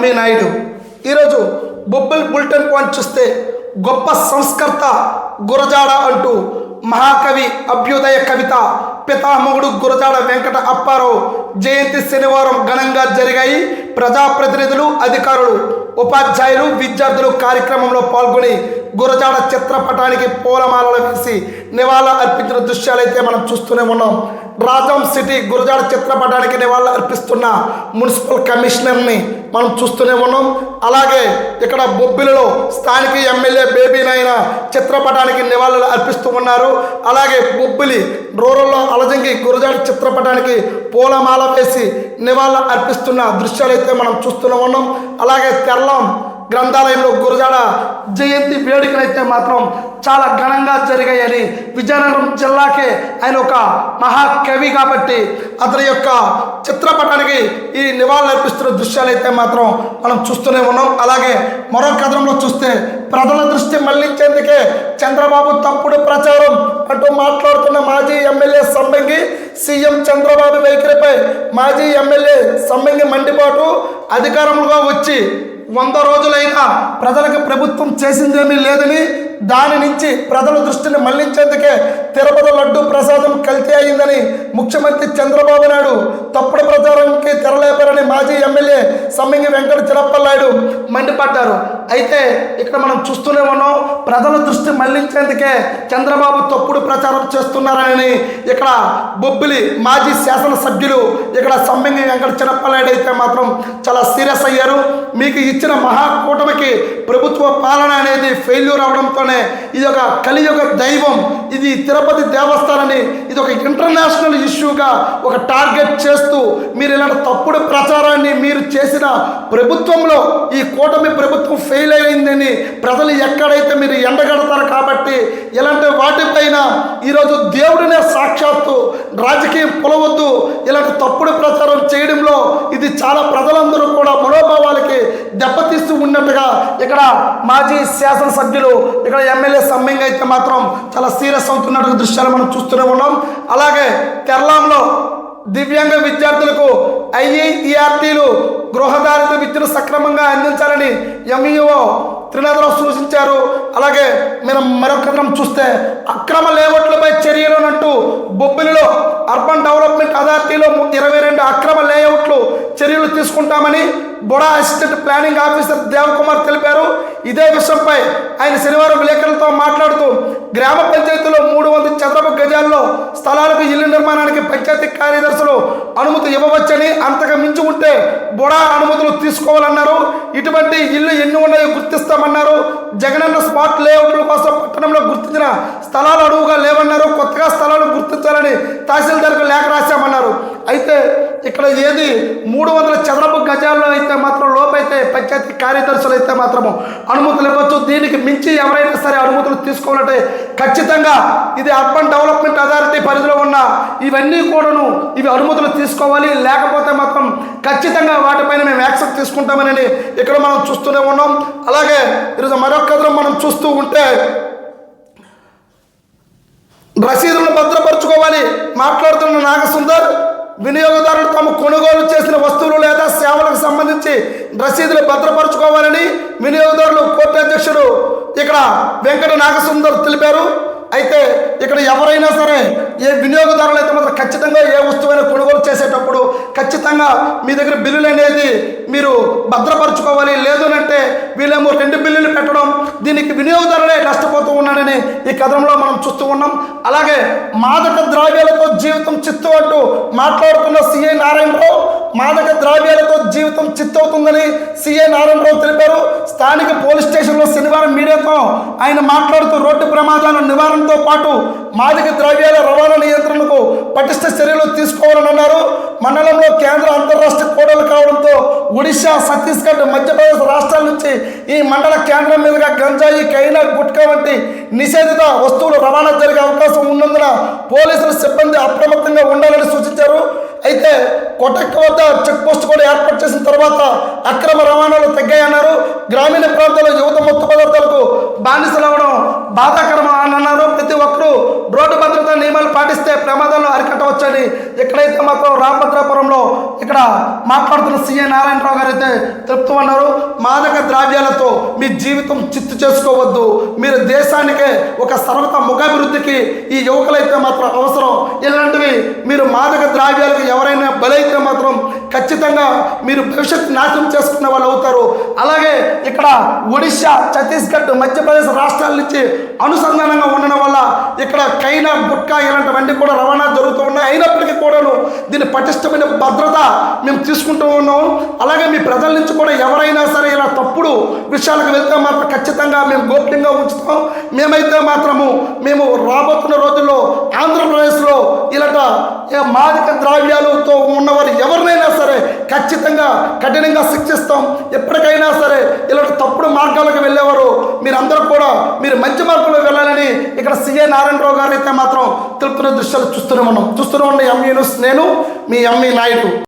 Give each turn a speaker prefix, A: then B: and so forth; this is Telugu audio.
A: అమ్మే నాయుడు. ఈరోజు బొబ్బల్ బుల్టన్ పాయింట్ చూస్తే గొప్ప సంస్కర్త గురజాడ అంటూ మహాకవి అభ్యుదయ కవిత పితామహుడు గురజాడ వెంకట అప్పారావు జయంతి శనివారం ఘనంగా జరిగాయి. ప్రజాప్రతినిధులు అధికారులు ఉపాధ్యాయులు విద్యార్థులు కార్యక్రమంలో పాల్గొని గురజాడ చిత్రపటానికి పూలమాలలు వేసి నివాళ అర్పించిన దృశ్యాలైతే మనం చూస్తూనే ఉన్నాం. రాజం సిటీ గురజాడ చిత్రపటానికి నివాళులు అర్పిస్తున్న మున్సిపల్ కమిషనర్ని మనం చూస్తూనే ఉన్నాం. అలాగే ఇక్కడ బొబ్బిలిలో స్థానిక ఎమ్మెల్యే బేబీ నాయన చిత్రపటానికి నివాళులు అర్పిస్తూ ఉన్నారు. అలాగే బొబ్బిలి రూరల్లో అలజంగి గురజాడ చిత్రపటానికి పూలమాల వేసి నివాళులు అర్పిస్తున్న దృశ్యాలైతే మనం చూస్తూనే ఉన్నాం. అలాగే తెల్లం గ్రంథాలయంలో గురజాడ జయంతి వేడుకలైతే మాత్రం చాలా ఘనంగా జరిగాయని విజయనగరం జిల్లాకే ఆయన ఒక మహాకవి కాబట్టి అతని యొక్క చిత్రపటానికి ఈ నివాళులర్పిస్తున్న అర్పిస్తున్న అయితే మాత్రం మనం చూస్తూనే ఉన్నాం. అలాగే మరో కథనంలో చూస్తే ప్రజల దృష్టి మళ్ళించేందుకే చంద్రబాబు తప్పుడు ప్రచారం అంటూ మాట్లాడుతున్న మాజీ ఎమ్మెల్యే సమ్మంగి సీఎం చంద్రబాబు వైఖరిపై మాజీ ఎమ్మెల్యే సమ్మంగి మండిపాటు అధికారంలో వచ్చి వంద రోజులైనా ప్రజలకు ప్రభుత్వం చేసిందేమీ లేదని దాని నుంచి ప్రజల దృష్టిని మళ్ళించేందుకే తిరుపతి లడ్డు ప్రసాదం కల్తీ అయిందని ముఖ్యమంత్రి చంద్రబాబు నాయుడు తప్పుడు ప్రచారానికి తెరలేపారని మాజీ ఎమ్మెల్యే సమ్మింగి వెంకట చిరప్పలనాయుడు మండిపడ్డారు. అయితే ఇక్కడ మనం చూస్తూనే ఉన్నాం ప్రజల దృష్టి మళ్ళించేందుకే చంద్రబాబు తప్పుడు ప్రచారం చేస్తున్నారని ఇక్కడ బొబ్బిలి మాజీ శాసనసభ్యులు ఇక్కడ సమ్మింగి వెంకట చిరప్పలనాయుడు అయితే మాత్రం చాలా సీరియస్ అయ్యారు. మీకు ఇచ్చిన మహాకూటమికి ప్రభుత్వ పాలన అనేది ఫెయిల్యూర్ అవడంతోనే ఇది ఒక కలియుగ దైవం. ఇది తిరుపతి దేవస్థానాన్ని ఇది ఒక ఇంటర్నేషనల్ ఇష్యూగా ఒక టార్గెట్ చేస్తూ మీరు ఇలాంటి తప్పుడు ప్రచారాన్ని మీరు చేసిన ప్రభుత్వంలో ఈ కూటమి ప్రభుత్వం ఫెయిల్ అయిందని ప్రజలు ఎక్కడైతే మీరు ఎండగడతారు కాబట్టి ఇలాంటి వాటిపైన ఈరోజు దేవుడినే సాక్షాత్తు రాజకీయం పొలవద్దు ఇలాంటి తప్పుడు ప్రచారం చేయడంలో ఇది చాలా ప్రజలందరూ కూడా దెబ్బతీస్తూ ఉన్నట్టుగా ఇక్కడ మాజీ శాసనసభ్యులు ఇక్కడ ఎమ్మెల్యే సమ్మింగ్ అయితే మాత్రం చాలా సీరియస్ అవుతున్నట్టు దృశ్యాలు మనం చూస్తూనే ఉన్నాం. అలాగే తెరలాం దివ్యాంగ విద్యార్థులకు ఐఈఈఆర్టీలు గృహదారిత విద్యను సక్రమంగా అందించాలని ఎంఈఓ త్రినాథరావు సూచించారు. అలాగే మనం మరొక చూస్తే అక్రమ లేఅవుట్లపై చర్యలు అంటూ బొబ్బిలిలో అర్బన్ డెవలప్మెంట్ అథారిటీలో ఇరవై రెండు అక్రమ లేఅవుట్లు చర్యలు తీసుకుంటామని బొడా అసిస్టెంట్ ప్లానింగ్ ఆఫీసర్ దేవకుమార్ తెలిపారు. ఇదే విషయంపై ఆయన శనివారం విలేకరులతో మాట్లాడుతూ గ్రామ పంచాయతీలో మూడు వందల చదరపు గజాల్లో స్థలాలకు ఇల్లు నిర్మాణానికి పంచాయతీ కార్యదర్శులు అనుమతి ఇవ్వవచ్చని అంతకు మించి ఉంటే బుడా అనుమతులు తీసుకోవాలన్నారు. ఇటువంటి ఇల్లు ఎన్ని ఉన్నాయో గుర్తిస్తామన్నారు. జగనన్న స్పాట్ లేఅవుట్ల కోసం పట్టణంలో గుర్తించిన స్థలాలు అడుగుగా లేవన్నారు. కొత్తగా స్థలాలు గుర్తించాలని తహసీల్దార్కు లేఖ రాశామన్నారు. అయితే ఇక్కడ ఏది? మూడు వందల చదరపు గజాల్లో అయితే మాత్రం లోపైతే పంచాయతీ కార్యదర్శులు అయితే మాత్రము అనుమతులు ఇవ్వచ్చు. దీనికి మించి ఎవరైనా సరే అనుమతులు తీసుకోవాలంటే ఖచ్చితంగా ఇది అర్బన్ డెవలప్మెంట్ అథారిటీ పరిధిలో ఉన్న ఇవన్నీ కూడాను ఇవి అనుమతులు తీసుకోవాలి. లేకపోతే మాత్రం ఖచ్చితంగా వాటిపైన మేము యాక్సెప్ట్ తీసుకుంటామని ఇక్కడ మనం చూస్తూనే ఉన్నాం. అలాగే ఈరోజు మరొక మనం చూస్తూ ఉంటే రసీదులను భద్రపరచుకోవాలి. మాట్లాడుతున్న నాగసుందర్ వినియోగదారులు తాము కొనుగోలు చేసిన వస్తువులు లేదా సేవలకు సంబంధించి రసీదులు భద్రపరచుకోవాలని వినియోగదారులు కోర్టు అధ్యక్షుడు ఇక్కడ వెంకట నాగసుందర్ తెలిపారు. అయితే ఇక్కడ ఎవరైనా సరే ఏ వినియోగదారులు అయితే మాత్రం ఖచ్చితంగా ఏ వస్తువైనా కొనుగోలు చేసేటప్పుడు ఖచ్చితంగా మీ దగ్గర బిల్లులు అనేది మీరు భద్రపరచుకోవాలి. లేదు అంటే వీళ్ళేమో రెండు బిల్లులు పెట్టడం దీనికి వినియోగదారులే నష్టపోతూ ఉన్నాడని ఈ కథనంలో చూస్తూ ఉన్నాం. అలాగే మాదక ద్రవ్యాలతో జీవితం చిత్తు అంటూ మాట్లాడుతున్న సిఐ నారాయణరావు మాదక ద్రవ్యాలతో జీవితం చిత్తవుతుందని సిఐ నారాయణరావు తెలిపారు. స్థానిక పోలీస్ స్టేషన్లో శనివారం మీడియాతో ఆయన మాట్లాడుతూ రోడ్డు ప్రమాదాల నివారణతో పాటు మాదక ద్రవ్యాల రవాణా నియంత్రణకు పటిష్ట చర్యలు తీసుకోవాలని అన్నారు మండలంలో కేంద్ర అంతర్రాష్ట్ర కోడలు ఒడిశా ఛత్తీస్గఢ్ మధ్యప్రదేశ్ రాష్ట్రాల నుంచి ఈ మండల కేంద్రం మీదుగా గంజాయి కైనా గుట్కా వంటి నిషేధిత వస్తువులు రవాణా జరిగే అవకాశం ఉన్నందున పోలీసుల సిబ్బంది అప్రమత్తంగా ఉండాలని సూచించారు. అయితే కొటక్ వద్ద చెక్ పోస్ట్ కూడా ఏర్పాటు చేసిన తర్వాత అక్రమ రవాణాలు తగ్గాయన్నారు. గ్రామీణ ప్రాంతాల్లో యువత మొత్తం పదార్థాలకు బానిసలవడం బాధాకరం అని అన్నారు. ప్రతి ఒక్కరూ రోడ్డు భద్రతా నియమాలు పాటిస్తే ప్రమాదాలను అరికట్టవచ్చని ఎక్కడైతే మాత్రం రామభద్రాపురంలో ఇక్కడ మాట్లాడుతున్న సీఏ నారాయణరావు గారు అయితే తెలుపుతూ ఉన్నారు మాదక ద్రావ్యాలతో మీ జీవితం చిత్తు చేసుకోవద్దు. మీరు దేశానికే ఒక సర్వత ముఖాభివృద్ధికి ఈ యువకులైతే మాత్రం అవసరం. ఇలాంటివి మీరు మాదక ద్రావ్యాలకు ఎవరైనా బలైతే మాత్రం ఖచ్చితంగా మీరు భవిష్యత్తు నాశనం చేసుకునే వాళ్ళు అవుతారు. అలాగే ఇక్కడ ఒడిశా ఛత్తీస్గఢ్ మధ్యప్రదేశ్ రాష్ట్రాల నుంచి అనుసంధానంగా ఉండడం వల్ల ఇక్కడ కైనా గుట్కా ఇలాంటివన్నీ కూడా రవాణా జరుగుతూ ఉన్నాయి. అయినప్పటికీ కూడాను దీని పటిష్టమైన భద్రత మేము తీసుకుంటూ ఉన్నాం. అలాగే మీ ప్రజల నుంచి కూడా ఎవరైనా సరే ఇలా తప్పుడు విషయాలకు వెళ్తే మాత్రం ఖచ్చితంగా మేము గోప్యంగా ఉంచుతాం. మేమైతే మాత్రము మేము రాబోతున్న రోజుల్లో ఆంధ్రప్రదేశ్లో ఇలాంట మాదిక ద్రావ్యాలతో ఉన్నవారు ఎవరినైనా ఖచ్చితంగా కఠినంగా శిక్షిస్తాం. ఎప్పటికైనా సరే ఇలాంటి తప్పుడు మార్గాలకు వెళ్ళేవారు. మీరందరూ కూడా మీరు మంచి మార్గంలో వెళ్ళాలని ఇక్కడ సిఏ నారాయణరావు గారు అయితే మాత్రం తెలుపుతున్న దృశ్యాలు చూస్తూనే ఉన్నాం. చూస్తూనే ఉన్న ఎంఈ నేను మీ ఎంఈ నాయుడు.